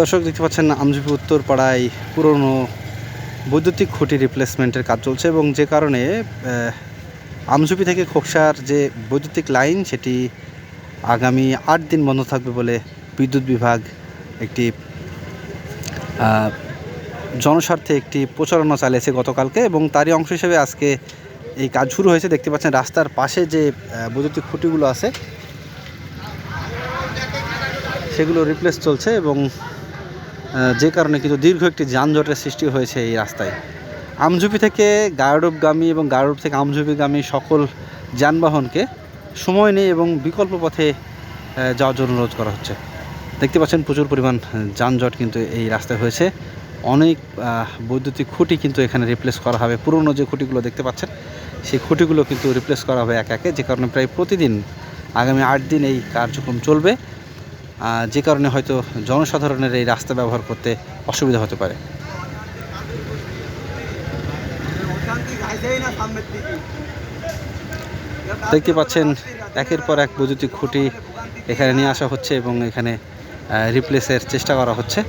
দর্শক, দেখতে পাচ্ছেন আমজুপি উত্তর পাড়ায় পুরনো বৈদ্যুতিক খুঁটি রিপ্লেসমেন্টের কাজ চলছে এবং যে কারণে আমজুপি থেকে খোকসার যে বৈদ্যুতিক লাইন, সেটি আগামী আট দিন বন্ধ থাকবে বলে বিদ্যুৎ বিভাগ একটি জনস্বার্থে একটি প্রচারণা চালিয়েছে গতকালকে এবং তারই অংশ হিসেবে আজকে এই কাজ শুরু হয়েছে। দেখতে পাচ্ছেন রাস্তার পাশে যে বৈদ্যুতিক খুঁটিগুলো আছে, সেগুলো রিপ্লেস চলছে এবং যে কারণে কিন্তু দীর্ঘ একটি যানজটের সৃষ্টি হয়েছে এই রাস্তায়। আমঝুপি থেকে গায়ডবগামী এবং গায়ডব থেকে আমঝুপিগামী সকল যানবাহনকে সময় নেই এবং বিকল্প পথে যাওয়ার জন্য অনুরোধ করা হচ্ছে। দেখতে পাচ্ছেন প্রচুর পরিমাণ যানজট কিন্তু এই রাস্তায় হয়েছে। অনেক বৈদ্যুতিক খুঁটি কিন্তু এখানে রিপ্লেস করা হবে। পুরনো যে খুঁটিগুলো দেখতে পাচ্ছেন, সেই খুঁটিগুলো কিন্তু রিপ্লেস করা হবে এক একে। যে কারণে প্রায় প্রতিদিন, আগামী আট দিন এই কার্যক্রম চলবে। যে কারণে হয়তো জনসাধারণের এই রাস্তা ব্যবহার করতে অসুবিধা হতে পারে। দেখতে পাচ্ছেন, একের পর এক বৈদ্যুতিক খুঁটি এখানে নিয়ে আসা হচ্ছে এবং এখানে রিপ্লেসের চেষ্টা করা হচ্ছে।